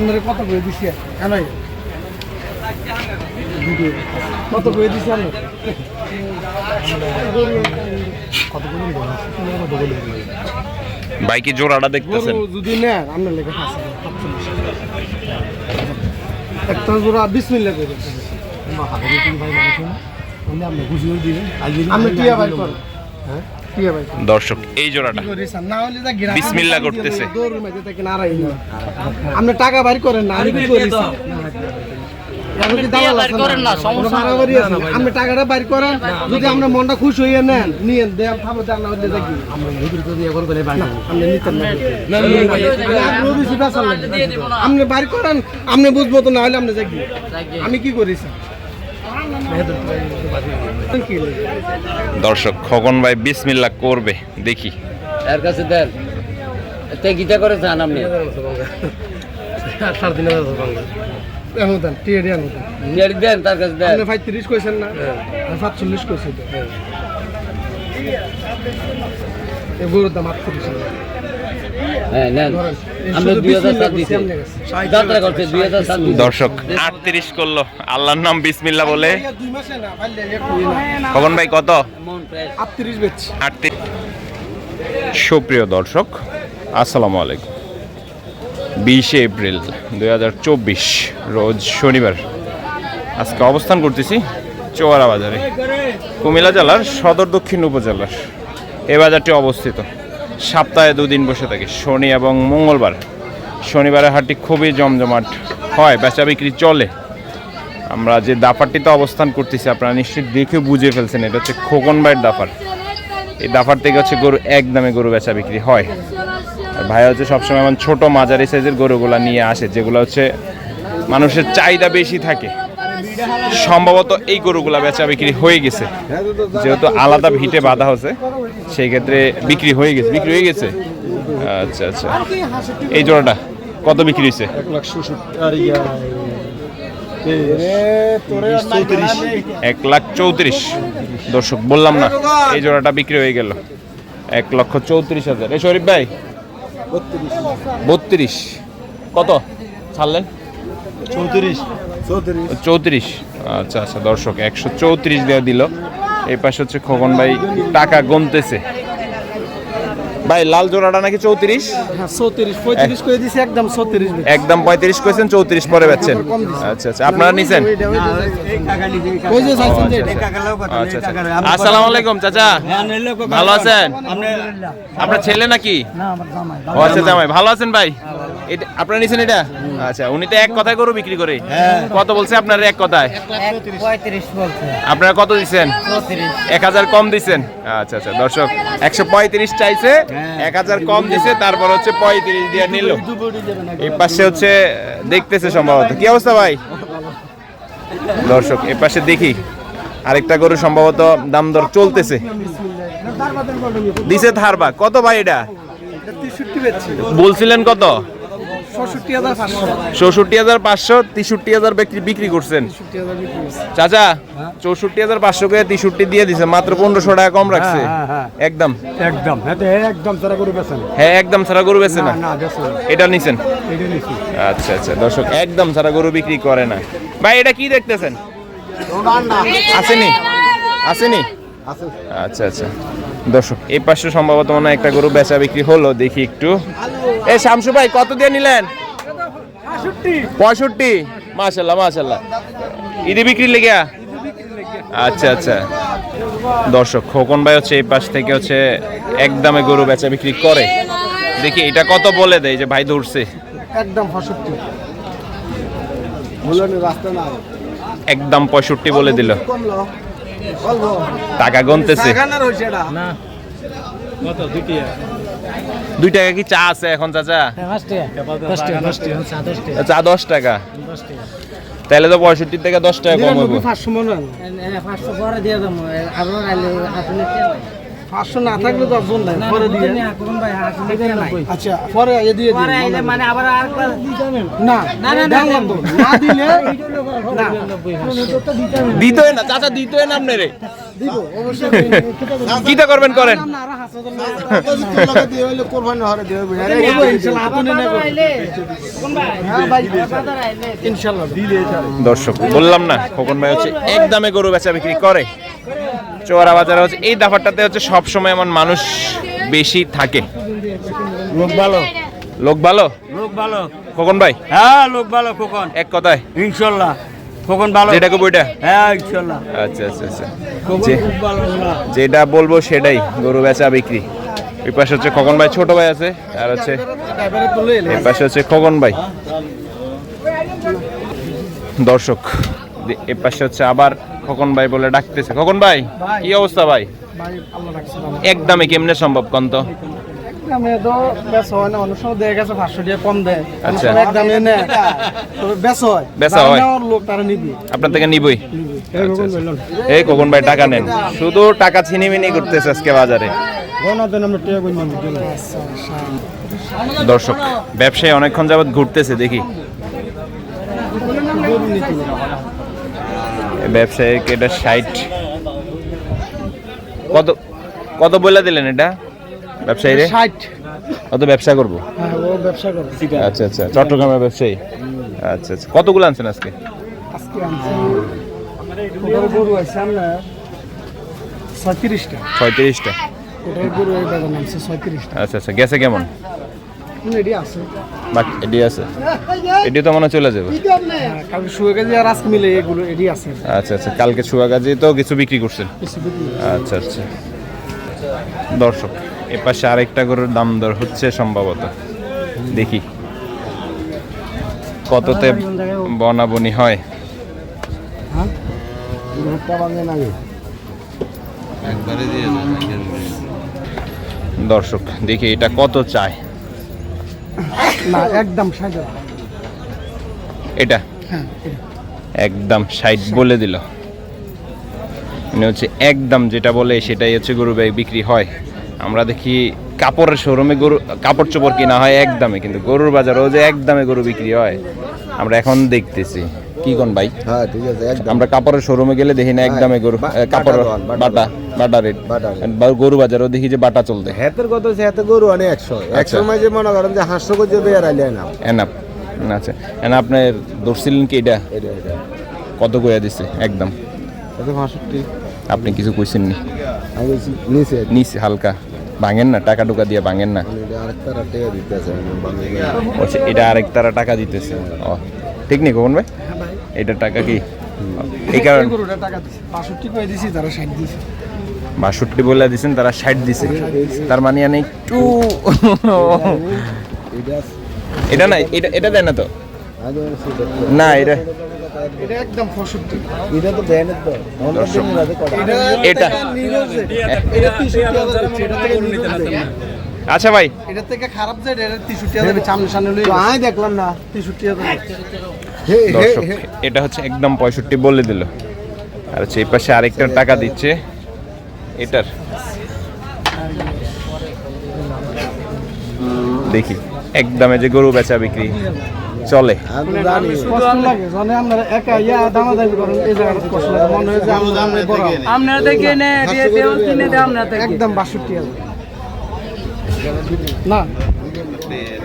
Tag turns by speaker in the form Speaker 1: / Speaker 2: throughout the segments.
Speaker 1: আপনারা কত করে দিছি? কেন? কত করে দিছি আমরা? কত করে
Speaker 2: বাইকে জোড়াটা দেখতেছেন?
Speaker 1: যদি নেন আপনার লেগে। একটা জোড়া বিসমিল্লা করে আপনি টিয়া ভাই করেন হ্যাঁ টিয়া ভাই করেন।
Speaker 2: দর্শক এই জোড়াটা। বিসমিল্লাহ করতেছে।
Speaker 1: আপনি টাকা বাইর করেন না আমি আপনি টাকাটা বাইর করেন যদি আমরা মনটা খুশ হইয়া নেন দেন দেখি। আপনি। আপনি বাইর করেন আপনি বুঝব তো না হলে আপনি দেখি। আমি কি করিস কি লাগে?
Speaker 2: দর্শক খগন ভাই বিসমিল্লা করবে দেখি।
Speaker 3: এর কাছে দেন। তে গীতা করে চান আপনি।
Speaker 1: টিয়া দিয়ে এনো দেন
Speaker 3: দেন। তার কাছে দেন।
Speaker 1: আপনি কইছেন না? আমি সাতচল্লিশ কইছি তো। এই গরুর দাম আটত্রিশ হাজার।
Speaker 2: দর্শক আটত্রিশ করল। আল্লাহর নাম বিসমিল্লা বলে।
Speaker 1: ভাইয়া দুই মাসে না, পারলে একটু না।
Speaker 2: খগন ভাই কত?
Speaker 1: আটত্রিশ।
Speaker 2: সুপ্রিয় দর্শক আসসালামু আলাইকুম। বিশে এপ্রিল দুই হাজার চব্বিশ রোজ শনিবার। আজকে অবস্থান করতেছি চোয়ারা বাজারে। কুমিল্লা জেলার সদর দক্ষিণ উপজেলার। এ বাজারটি অবস্থিত। সপ্তাহে দুদিন বসে থাকে, শনি এবং মঙ্গলবার। শনিবারের হাটটি খুবই জমজমাট হয়, বেচা বিক্রি চলে। আমরা যে দাফারটিতে অবস্থান করতেছি, আপনারা নিশ্চয়ই দেখে বুঝে ফেলছেন, এটা হচ্ছে খোকন ভাইয়ের দাফার। এই দাফার থেকে হচ্ছে গরু এক দামে গরু বেচা বিক্রি হয়। আর ভাই হচ্ছে সবসময় এমন ছোটো মাঝারি সাইজের গরুগুলা নিয়ে আসে, যেগুলো হচ্ছে মানুষের চাহিদা বেশি থাকে। সম্ভবত এই গরুগুলা বেচা বিক্রি হয়ে গেছে। যেহেতু আলাদা ভিটে বাঁধা হচ্ছে সেই ক্ষেত্রে বিক্রি হয়ে গেছে। বিক্রি হয়ে গেছে? আচ্ছা আচ্ছা। এই জোড়াটা কত বিক্রি হয়েছে? এক লাখ চৌত্রিশ। দর্শক বললাম না এই জোড়াটা বিক্রি হয়ে গেল। এক লক্ষ চৌত্রিশ হাজার। এই শরীফ ভাই? বত্রিশ। কত? ছাড়লেন? চৌত্রিশ। আচ্ছা আচ্ছা দর্শক একশো চৌত্রিশ দেওয়া দিল। এই পাশে হচ্ছে খোকন ভাই টাকা গুনতেছে। ভাই লাল জোড়াটা নাকি চৌত্রিশ?
Speaker 1: হ্যাঁ চৌত্রিশ পঁয়ত্রিশ করে দিছি একদম চৌত্রিশ
Speaker 2: পঁয়ত্রিশ করেছেন চৌত্রিশ পরে বেচছেন। আচ্ছা আচ্ছা আপনারা নিছেন। আচ্ছা আচ্ছা। আসসালামু আলাইকুম চাচা। ভালো আছেন? আপনার ছেলে নাকি? আচ্ছা জামাই। ভালো আছেন ভাই? এটা আপনারা নিছেন এটা? আচ্ছা উনি তো এক কথায় গরু বিক্রি করে। কত বলছে আপনার এক কথায়? আপনারা কত দিচ্ছেন? এক হাজার কম দিচ্ছেন। আচ্ছা আচ্ছা দর্শক একশো পঁয়ত্রিশ চাইছে এক হাজার কম দিছে তারপর হচ্ছে পঁয়ত্রিশ দিয়ে নিল। এই পাশে হচ্ছে দেখতেছে সম্ভবত। কি অবস্থা ভাই? দর্শক এ পাশে দেখি আরেকটা গরু সম্ভবত দাম দর চলতেছে। দিছে থারবা কত ভাই এটা?
Speaker 1: এটা 63 বেচছি।
Speaker 2: বলছিলেন কত?
Speaker 1: 64,500
Speaker 2: চৌষট্টি হাজার পাঁচশো তেষট্টি হাজার বিক্রি বিক্রি করছেন।
Speaker 1: 64,000 বিক্রি হয়েছে।
Speaker 2: চাচা চৌষট্টি হাজার পাঁচশো করে তেষট্টি দিয়ে দিছে মাত্র পনেরোশো টাকা কম রাখছে। একদম।
Speaker 4: একদম। হ্যাঁ তো একদম তারা করে বেছেন
Speaker 2: হ্যাঁ একদম ছাড়া গরু বেছে না।
Speaker 4: না
Speaker 2: এটা নিছেন? আচ্ছা আচ্ছা দর্শক একদম ছাড়া গরু বিক্রি করে না। ভাই এটা কি দেখতেছেন? আসেনি? আসেনি? আচ্ছা আচ্ছা। দর্শক এই পাশে সম্ভবত মনে হয় একটা গরু বেচা বিক্রি হলো দেখি একটু। এ শামসু ভাই কত দিয়ে নিলেন? পঁয়ষট্টি। মাশাল্লাহ মাশাল্লাহ। ঈদে বিক্রি লেগে আচ্ছা আচ্ছা। দর্শক খোকন ভাই হচ্ছে এই পাশ থেকে হচ্ছে একদমে গরু বেচা বিক্রি করে। দেখি এটা কত বলে দেয় যে ভাই ধরছে?
Speaker 1: একদম 65 ভুলনি রাস্তা না
Speaker 2: একদম পঁয়ষট্টি বলে দিল। টাকা গুনতেছে। দুই টাকা কি চা আছে এখন চাচা? চা দশ টাকা। তাহলে তো পঁয়ষট্টি থেকে দশ টাকা কম হইব
Speaker 1: 500 মনে হয়। না। পাঁচশো না থাকলে তো জোন নাই। পরে দিয়ে। আচ্ছা পরে এ দিয়ে দিন।
Speaker 3: মানে আবার আর
Speaker 1: না না না না না দিলে না।
Speaker 2: দিতই না চাচা দিতই না আপনি রে কিটা করবেন করেন। দর্শক বললাম না খোকন ভাই হচ্ছে একদমে গরু বেচা বিক্রি করে চোয়ারা বাজারে হচ্ছে এই দাফারটাতে হচ্ছে সব সময় এমন মানুষ বেশি থাকে।
Speaker 4: লোক ভালো?
Speaker 2: লোক ভালো?
Speaker 4: লোক ভালো।
Speaker 2: খোকন ভাই?
Speaker 4: হ্যাঁ লোক ভালো খোকন।
Speaker 2: এক কথায়?
Speaker 4: ইনশাল্লাহ। খোকন ভালো।
Speaker 2: যেটা বইটা
Speaker 4: হ্যাঁ ইনশাল্লাহ।
Speaker 2: আচ্ছা আচ্ছা আচ্ছা। যে- যেটা বলব সেটাই গরু বেচা বিক্রি। ওই পাশে হচ্ছে খোকন ভাই ছোট ভাই আছে আর হচ্ছে এই পাশে হচ্ছে খোকন ভাই। দর্শক এ পাশে হচ্ছে আবার খোকন ভাই বলে ডাকতেছে। খোকন ভাই। কি অবস্থা ভাই?
Speaker 1: ভাই আল্লাহ রাখছে
Speaker 2: এক দামে কেমনে সম্ভব কন্ত
Speaker 1: দামে তো বেশ হয় না অনেক সময় দেয়া গেছে পাঁচশো টাকা কম দেয়।
Speaker 2: আচ্ছা।
Speaker 1: এক দামে নেয়। তবে বেশ হয়।
Speaker 2: বেচা হয়।
Speaker 1: লোক তারা নিবি।
Speaker 2: আপনার থেকে নিবই? আচ্ছা, আচ্ছা। এই ভাই টাকা নেন। শুধু টাকা ছিনিমিনি করতেছে আজকে বাজারে। দর্শক ব্যবসায়ী অনেকক্ষণ যাবত ঘুরতেছে দেখি। ব্যবসায়ীকে এটা ষাট। কত কত বলে দিলেন এটা ব্যবসায়ী রে
Speaker 1: ষাট।
Speaker 2: কত ব্যবসা করব?
Speaker 1: হ্যাঁ
Speaker 2: আচ্ছা আচ্ছা চট্টগ্রামের ব্যবসায়ী। আচ্ছা আচ্ছা। কতগুলো আনছেন আজকে?
Speaker 1: ছয়ত্রিশটা।
Speaker 2: আচ্ছা আচ্ছা গেছে কেমন? এডি আছে? এডি তো মনে হয় চলে যাবে।
Speaker 1: হ্যাঁ, কালকে শুয়ে আর আজকে মিলে এগুলো এটি আছে।
Speaker 2: আচ্ছা আচ্ছা কালকে তো কিছু বিক্রি করছেন। আচ্ছা আচ্ছা। দর্শক এ পাশে আরেকটা গরুর দাম দর হচ্ছে সম্ভবত। দেখি। কততে বনাবনি হয়? দর্শক দেখি এটা কত চায়?
Speaker 1: না একদম ষাট
Speaker 2: এটা?
Speaker 1: হ্যাঁ
Speaker 2: একদম ষাট বলে দিল। মানে হচ্ছে একদম যেটা বলে সেটাই হচ্ছে গরু বিক্রি হয়। আমরা দেখি কাপড়ের শোরুমে গরু কাপড় চোপড় কিনা হয় একদমে কিন্তু গরুর বাজারেও যে একদমে গরু বিক্রি হয় আমরা এখন দেখতেছি। কি কোন ভাই?
Speaker 5: হ্যাঁ ঠিক আছে একদম।
Speaker 2: আমরা কাপড়ের শোরুমে গেলে দেখি না এক দামে গরু কাপড়
Speaker 5: বাটা বাটা
Speaker 2: রেট
Speaker 5: বাটা
Speaker 2: গরু বাজারেও দেখি যে বাটা চলতে।
Speaker 5: হেতের কত আছে হেতে গরু অনেক একশো। এক
Speaker 2: আচ্ছা।
Speaker 5: সময় যে মনে করেন যে হাঁসশো করে যদি আর আইলে না
Speaker 2: এনাপ আচ্ছা। এনা আপনার ধরছিলেন কি এটা? কত কইয়া দিছে? একদম। আপনি কিছু কইছেন নি
Speaker 5: বলছি নিচে
Speaker 2: নিচে হালকা। ভাঙেন না টাকা টুকা দিয়ে ভাঙেন না।
Speaker 5: মানে এটা আরেকটা টাকা দিতে আছে
Speaker 2: এটা আরেক তারা টাকা দিতেছে। ও ঠিক নেই কখন ভাই? এটা টাকা কি? এই কারণে
Speaker 1: বাষট্টি
Speaker 2: বলে দিছেন তারা ষাট দিছে। তার মানে আমি একটু
Speaker 5: এটা
Speaker 2: নাই এটা এটা দেয় না তো? না এটা
Speaker 5: না।
Speaker 2: আচ্ছা ভাই।
Speaker 1: এটা থেকে খারাপ যায় এটা তেষট্টি হাজার সামনে সামনে লই
Speaker 5: তো আমি দেখলাম না।
Speaker 2: দর্শক এটা হচ্ছে একদম পঁয়ষট্টি বলে দিল। আর হচ্ছে এই পাশে আরেকটা টাকা দিচ্ছে। এটার। দেখি একদমে যে গরু বেচা বিক্রি চলে।
Speaker 1: ইয়া মনে হয় একদম বাষট্টি না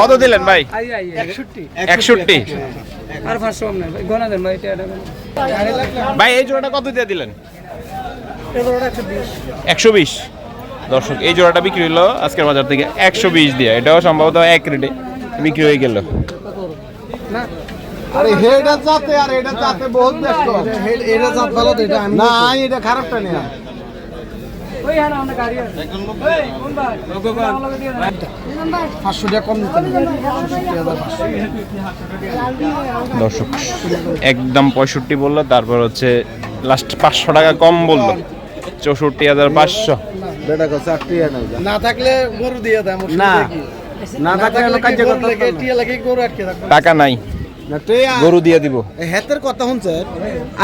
Speaker 2: কত দিলেন ভাই?
Speaker 1: একষট্টি।
Speaker 3: আর পাঁচশো গোনা দেন ভাই
Speaker 2: ভাই এই জোড়াটা কত দিয়ে দিলেন?
Speaker 1: একশো বিশ।
Speaker 2: দর্শক এই জোড়াটা বিক্রি হলো আজকের বাজার থেকে একশো বিশ দিয়ে। এটাও সম্ভবত এক রেটে বিক্রি হয়ে গেল।
Speaker 5: আরে হেডা যাতে আর এটা যাতে বহুত ব্যস্ত।
Speaker 1: এটা জাত ভালো তো এটা
Speaker 5: না এটা খারাপটা নেই।
Speaker 2: দর্শক একদম পঁয়ষট্টি বলল তারপর হচ্ছে লাস্ট পাঁচশো টাকা কম বলল। চৌষট্টি হাজার পাঁচশো।
Speaker 1: না থাকলে গরু দিয়ে দেয়
Speaker 4: না।
Speaker 1: না
Speaker 4: না থাকলে
Speaker 2: টাকা নাই। গরু দিয়ে দিব।
Speaker 5: এই হেতের কথা শুনছে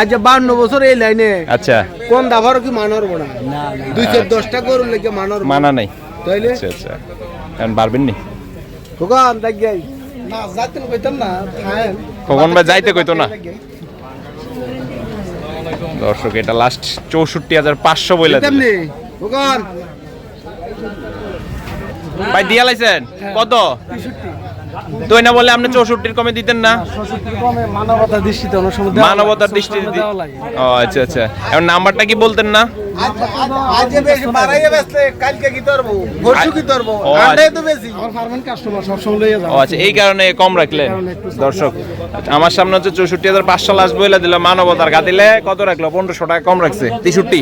Speaker 5: আজ বান্ন বছর এই লাইনে
Speaker 2: আচ্ছা।
Speaker 5: কোন দাভার কি মানর বড় দুইশো দশটা গরু লেগে মানর
Speaker 2: মানা নাই।
Speaker 5: তাইলে?
Speaker 2: আচ্ছা আচ্ছা। এখন পারবেন নি?
Speaker 5: খোকন দেখ যাই
Speaker 1: না যাইতেন কইতাম না খায়েন
Speaker 2: কখন ভাই যাইতে কইতো না? দর্শক এটা লাস্ট চৌষট্টি হাজার পাঁচশো বইলা
Speaker 5: খোকন
Speaker 2: ভাই দিয়া লাইছেন? কত? তুই না বলে আপনি চৌষট্টির কমে দিতেন না?
Speaker 1: দৃষ্টিতে
Speaker 2: মানবতার দৃষ্টিতে। ও আচ্ছা আচ্ছা। এখন নাম্বারটা কি বলতেন না?
Speaker 5: তো
Speaker 2: ও আচ্ছা এই কারণে কম রাখলেন দর্শক। আমার সামনে হচ্ছে চৌষট্টি হাজার পাঁচশো লাস্ট বইলা দিল মানবতার গাতিলে কত রাখল? পনেরোশো টাকা কম রাখছে তেষট্টি।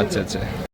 Speaker 2: আচ্ছা আচ্ছা।